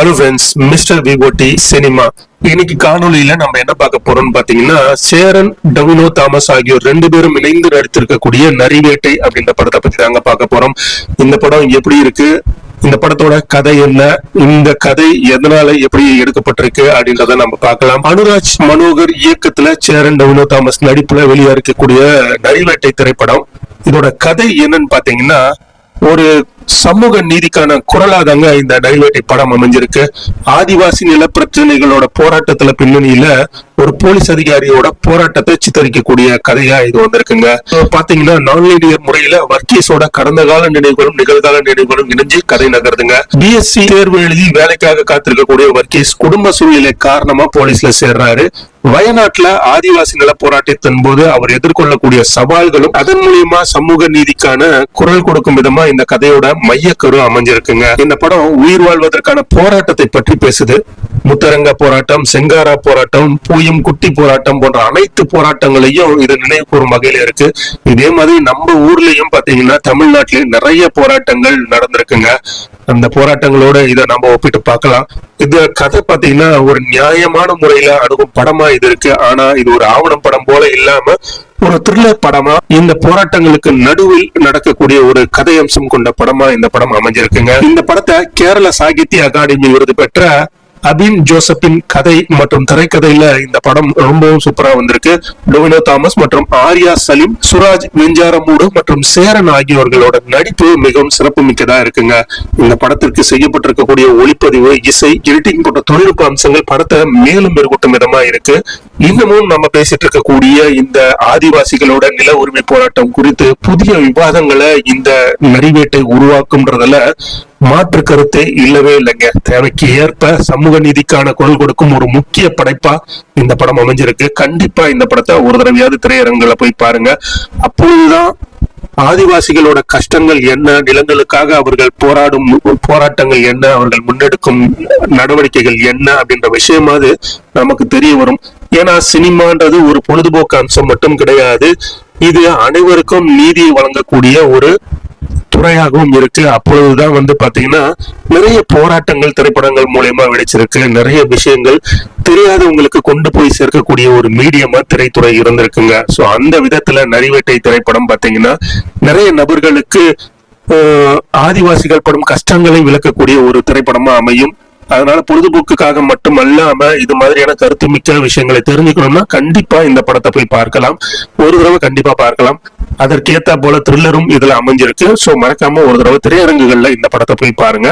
Hello friends mister விவோட்டி cinema இன்னைக்கு காணொலியில நம்ம என்ன பார்க்க போறோம்னு பாத்தீங்கன்னா சேரன் டவினோ தாமஸ் ஆகியோர் ரெண்டு பேரும் இணைந்து நடித்திருக்கக்கூடிய நரிவேட்டை அப்படின்ற படத்தை பத்தி தாங்க பார்க்க போறோம். இந்த படம் எப்படி இருக்கு? இந்த படத்தோட கதை என்ன? இந்த கதை எதனால எப்படி எடுக்கப்பட்டிருக்கு அப்படின்றத நம்ம பார்க்கலாம். அனுராஜ் மனோகர் இயக்கத்துல சேரன் டவினோ தாமஸ் நடிப்புல வெளியா இருக்கக்கூடிய நரிவேட்டை திரைப்படம். இதோட கதை என்னன்னு பாத்தீங்கன்னா ஒரு சமூக நீதிக்கான குரலாதாங்க இந்த நைவேட்டை படம் அமைஞ்சிருக்கு. ஆதிவாசி நில பிரச்சனைகளோட போராட்டத்துல பின்னணியில ஒரு போலீஸ் அதிகாரியோட போராட்டத்தை சித்தரிக்கக்கூடிய கதையா இது வந்திருக்குங்க. இப்ப பாத்தீங்கன்னா நான்லீனியர் முறையில வர்க்கீஸோட கடந்த கால நினைவுகளும் நிகழ்கால நினைவுகளும் இணைஞ்சு கதை நகருதுங்க. பிஎஸ்சி தேர்வு எழுதி வேலைக்காக காத்திருக்கக்கூடிய வர்க்கீஸ் குடும்ப சூழ்நிலை காரணமா போலீஸ்ல சேர்றாரு. வயநாட்டுல ஆதிவாசி நில போராட்டத்தின் போது அவர் எதிர்கொள்ளக்கூடிய சவால்களும் அதன் மூலியமா சமூக நீதிக்கான குரல் கொடுக்கும் விதமா இந்த கதையோட மையக்கரு அமைஞ்சிருக்குங்க. இந்த படம் உயிர் வாழ்வதற்கான போராட்டத்தை பற்றி பேசுது. முத்தரங்க போராட்டம் செங்காரா போராட்டம் பூயம் குட்டி போராட்டம் போன்ற அனைத்து போராட்டங்களையும் இது நினைவு கூறும் வகையில இருக்கு. இதே மாதிரி நம்ம ஊர்லயும் பாத்தீங்கன்னா தமிழ்நாட்டிலயும் நிறைய போராட்டங்கள் நடந்திருக்குங்க. அந்த போராட்டங்களோட இதை நம்ம ஒப்பிட்டு பார்க்கலாம். இந்த கதை பாத்தீங்கன்னா ஒரு நியாயமான முறையில அணுகும் படமா இது இருக்கு. ஆனா இது ஒரு ஆவணம் படம் போல இல்லாம ஒரு த்ரில்லர் படமா இந்த போராட்டங்களுக்கு நடுவில் நடக்கக்கூடிய ஒரு கதை அம்சம் கொண்ட படமா இந்த படம் அமைஞ்சிருக்குங்க. இந்த படத்தை கேரள சாகித்ய அகாடமி விருது பெற்ற அபின் ஜோசப்பின் கதை மற்றும் திரைக்கதையில இந்த படம் ரொம்பவும் சூப்பரா வந்திருக்கு. டொமினோ தாமஸ் மற்றும் ஆர்யா சலீம் சுராஜ் வெஞ்சாரமூடு மற்றும் சேரன் ஆகியோர்களோட நடிப்பு மிகவும் சிறப்பு மிக்கதா இருக்குங்க. இந்த படத்திற்கு செய்யப்பட்டிருக்கக்கூடிய ஒளிப்பதிவு இசை எடிட்டிங் போன்ற தொழில்நுட்ப அம்சங்கள் படத்தை மேலும் மெருகூட்டும் விதமா இருக்கு. இன்னமும் நம்ம பேசிட்டு இருக்கக்கூடிய இந்த ஆதிவாசிகளோட நில உரிமை போராட்டம் குறித்து புதிய விவாதங்களை இந்த நரிவேட்டை உருவாக்கும்ன்றதுல மாற்று கருத்தே இல்லவே இல்லைங்க. தேவைக்கு ஏற்ப சமூக நீதிக்கான குரல் கொடுக்கும் ஒரு முக்கிய படைப்பா இந்த படம் அமைஞ்சிருக்கு. கண்டிப்பா இந்த படத்தை ஒரு தடவையாவது திரையரங்குல போய் பாருங்க. அப்பொழுதுதான் ஆதிவாசிகளோட கஷ்டங்கள் என்ன நிலங்களுக்காக அவர்கள் போராடும் போராட்டங்கள் என்ன அவர்கள் முன்னெடுக்கும் நடவடிக்கைகள் என்ன அப்படின்ற விஷயமாவது நமக்கு தெரிய வரும். ஏன்னா சினிமான்றது ஒரு பொழுதுபோக்கு அம்சம் மட்டும் கிடையாது. இது அனைவருக்கும் நீதியை வழங்கக்கூடிய ஒரு துறையாகவும் இருக்கு. அப்பொழுதுதான் வந்து பாத்தீங்கன்னா நிறைய போராட்டங்கள் திரைப்படங்கள் மூலயமா வெடிச்சிருக்கு. நிறைய விஷயங்கள் தெரியாதவங்களுக்கு கொண்டு போய் சேர்க்கக்கூடிய ஒரு மீடியமா திரைத்துறை இருந்திருக்குங்க. சோ அந்த விதத்துல நரிவேட்டை திரைப்படம் பாத்தீங்கன்னா நிறைய நபர்களுக்கு ஆதிவாசிகள் படும் கஷ்டங்களை விளக்கக்கூடிய ஒரு திரைப்படமா அமையும். அதனால பொழுதுபோக்குக்காக மட்டும் அல்லாம இது மாதிரியான கருத்து மிக்க விஷயங்களை தெரிஞ்சுக்கணும்னா கண்டிப்பா இந்த படத்தை போய் பார்க்கலாம். ஒரு தடவை கண்டிப்பா பார்க்கலாம். அதற்கேத்த போல த்ரில்லரும் இதுல அமைஞ்சிருக்கு. சோ மறக்காம ஒரு தடவை திரையரங்குகள்ல இந்த படத்தை போய் பாருங்க.